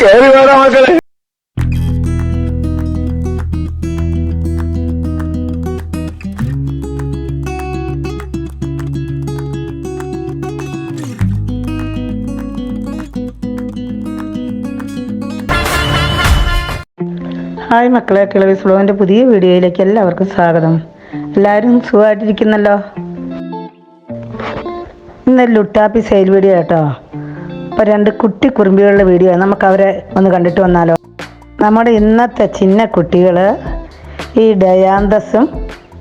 കേറി വേണം മക്കളെ. ഹായ് മക്കളെ കിളവി സ്ലോവിന്റെ പുതിയ വീഡിയോയിലേക്ക് എല്ലാവർക്കും സ്വാഗതം. എല്ലാവരും സുഖമായിട്ടിരിക്കുന്നല്ലോ? ഇന്നൊരു ലുട്ടാപ്പി സെയിൽ വീഡിയോ കേട്ടോ അപ്പോൾ രണ്ട് കുട്ടി കുറുമ്പികളുടെ വീഡിയോ നമുക്ക് അവരെ ഒന്ന് കണ്ടിട്ട് വന്നാലോ? നമ്മുടെ ഇന്നത്തെ ചിന്ന കുട്ടികൾ ഈ ഡയാന്തസും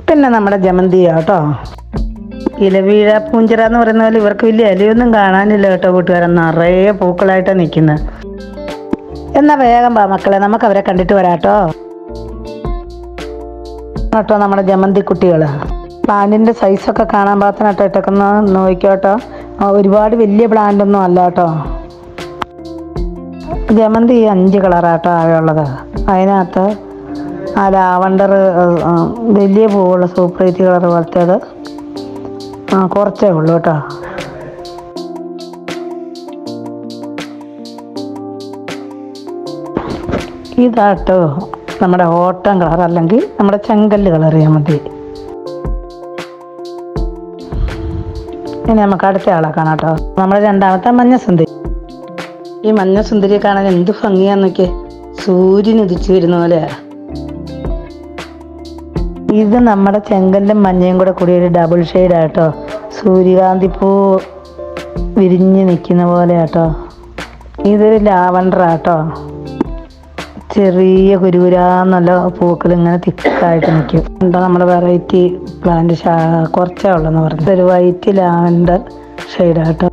പിന്നെ നമ്മുടെ ജമന്തിയ കേട്ടോ. ഇലവീഴ പൂഞ്ചിറ എന്ന് പറയുന്ന പോലെ ഇവർക്ക് വലിയ ഇലയൊന്നും കാണാനില്ല കേട്ടോ കൂട്ടുകാരൻ നിറയെ പൂക്കളായിട്ടാണ് നിൽക്കുന്നത് എന്നാ വേഗം വാ മക്കളെ നമുക്ക് അവരെ കണ്ടിട്ട് വരാട്ടോ കേട്ടോ. നമ്മുടെ ജമന്തി കുട്ടികൾ പ്ലാന്റിന്റെ സൈസൊക്കെ കാണാൻ പാകത്തിനാട്ടോ ഒന്ന് ആ, ഒരുപാട് വലിയ പ്ലാന്റ് ഒന്നും അല്ല കേട്ടോ. ജമന്തി അഞ്ച് കളറാട്ടോ ആകെയുള്ളത്. അതിനകത്ത് ആ ലാവണ്ടർ വലിയ പൂവുള്ള സൂപ്പറേറ്റ് കളർ പോലത്തേത്. കുറച്ചേ ഉള്ളൂ കേട്ടോ. ഇതാട്ടോ നമ്മുടെ ഓട്ടം കളർ അല്ലെങ്കിൽ നമ്മുടെ ചെങ്കല്ല് കളർ മതി ഇനി നമുക്ക് അടുത്ത ആളെ കാണാം കേട്ടോ. നമ്മുടെ രണ്ടാമത്തെ മഞ്ഞ സുന്ദരി ഈ മഞ്ഞ സുന്ദരിയെ കാണാൻ എന്ത് ഭംഗിയാന്നൊക്കെ സൂര്യൻ ഉദിച്ചു വരുന്ന പോലെ. ഇത് നമ്മുടെ ചെങ്കല്ലും മഞ്ഞയും കൂടെ കൂടി ഒരു ഡബിൾ ഷെയ്ഡ് ആട്ടോ. സൂര്യകാന്തി പൂ വിരിഞ്ഞു നിൽക്കുന്ന പോലെ ആട്ടോ. ഇതൊരു ലാവണ്ടർ ആട്ടോ. ചെറിയ കുരുകുരാന്നുള്ള പൂക്കൾ ഇങ്ങനെ തിക്കായിട്ട് നിൽക്കും. എന്താ നമ്മുടെ വെറൈറ്റി പ്ലാന്റ് കുറച്ചേ ഉള്ളെന്ന് പറഞ്ഞു. ഒരു വൈറ്റ് ലാവൻഡർ ഷെയ്ഡാട്ടോ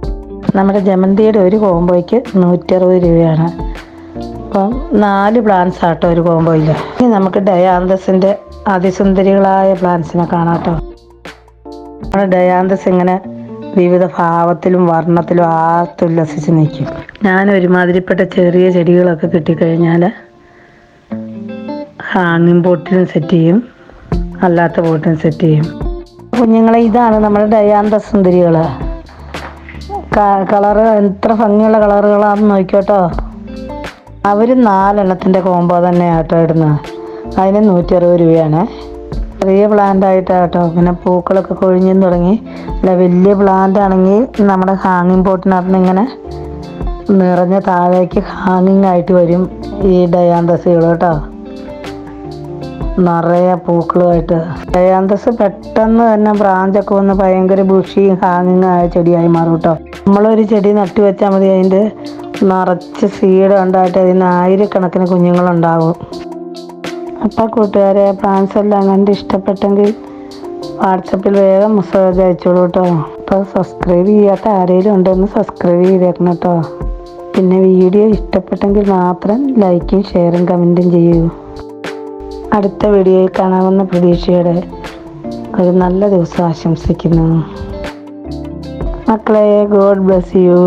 നമ്മുടെ ജമന്തിയുടെ ഒരു കോംബോയ്ക്ക് നൂറ്ററുപത് രൂപയാണ്. അപ്പം നാല് പ്ലാന്റ്സ് ആട്ടോ ഒരു കോംബോയിൽ ഇനി നമുക്ക് ഡയാന്തസിന്റെ അതിസുന്ദരികളായ പ്ലാന്റ്സിനെ കാണാട്ടോ നമ്മുടെ ഡയാന്തസ് ഇങ്ങനെ വിവിധ ഭാവത്തിലും വർണത്തിലും ആർത്തുല്ലസിച്ച് നിൽക്കും. ഞാൻ ഒരുമാതിരിപ്പെട്ട ചെറിയ ചെടികളൊക്കെ കിട്ടിക്കഴിഞ്ഞാൽ ഹാങ്ങിങ് ബോട്ടിനും സെറ്റ് ചെയ്യും. അല്ലാത്ത ബോട്ടിനും സെറ്റ് ചെയ്യും. കുഞ്ഞുങ്ങളെ ഇതാണ് നമ്മുടെ ഡയാന്ത സുന്ദരികൾ കളറ് എത്ര ഭംഗിയുള്ള കളറുകളാണെന്ന് നോക്കിയോട്ടോ. അവർ നാലെണ്ണത്തിന്റെ കോമ്പോ തന്നെ കേട്ടോ ഇടുന്നത് അതിന് നൂറ്റി അറുപത് രൂപയാണ്. ചെറിയ പ്ലാന്റ് ആയിട്ടാട്ടോ പിന്നെ പൂക്കളൊക്കെ കൊഴിഞ്ഞും തുടങ്ങി. അല്ല വലിയ പ്ലാന്റ് ആണെങ്കിൽ നമ്മുടെ ഹാങ്ങിങ് പോട്ടിനകത്ത് ഇങ്ങനെ നിറഞ്ഞ താഴേക്ക് ഹാങ്ങിങ് ആയിട്ട് വരും ഈ ഡയാന്തസുകൾ കേട്ടോ. നിറയെ പൂക്കളുമായിട്ട്. ഏകാന്തസ് പെട്ടെന്ന് തന്നെ ബ്രാഞ്ചൊക്കെ വന്ന് ഭയങ്കര ബുഷിയും ഹാങ്ങിങ് ആയ ചെടിയായി മാറും കേട്ടോ. നമ്മളൊരു ചെടി നട്ടു വെച്ചാൽ മതി അതിന്റെ നിറച്ച് സീഡ് ഉണ്ടായിട്ട് അതിന് ആയിരക്കണക്കിന് കുഞ്ഞുങ്ങളുണ്ടാവും. അപ്പോൾ കൂട്ടുകാരെ പ്ലാന്റ്സ് എല്ലാം കണ്ട് ഇഷ്ടപ്പെട്ടെങ്കിൽ വാട്സപ്പിൽ വേഗം മെസ്സേജ് അയച്ചോളൂ കേട്ടോ. അപ്പോൾ സബ്സ്ക്രൈബ് ചെയ്യാത്ത ആരെങ്കിലും ഉണ്ടെന്ന് സബ്സ്ക്രൈബ് ചെയ്തേക്കണം കേട്ടോ. പിന്നെ വീഡിയോ ഇഷ്ടപ്പെട്ടെങ്കിൽ മാത്രം ലൈക്കും ഷെയറും കമന്റും ചെയ്യൂ. അടുത്ത വീഡിയോയിൽ കാണാമെന്ന പ്രതീക്ഷയോടെ ഒരു നല്ല ദിവസം ആശംസിക്കുന്നു. മക്കളെ ഗോഡ് ബ്ലസ് യു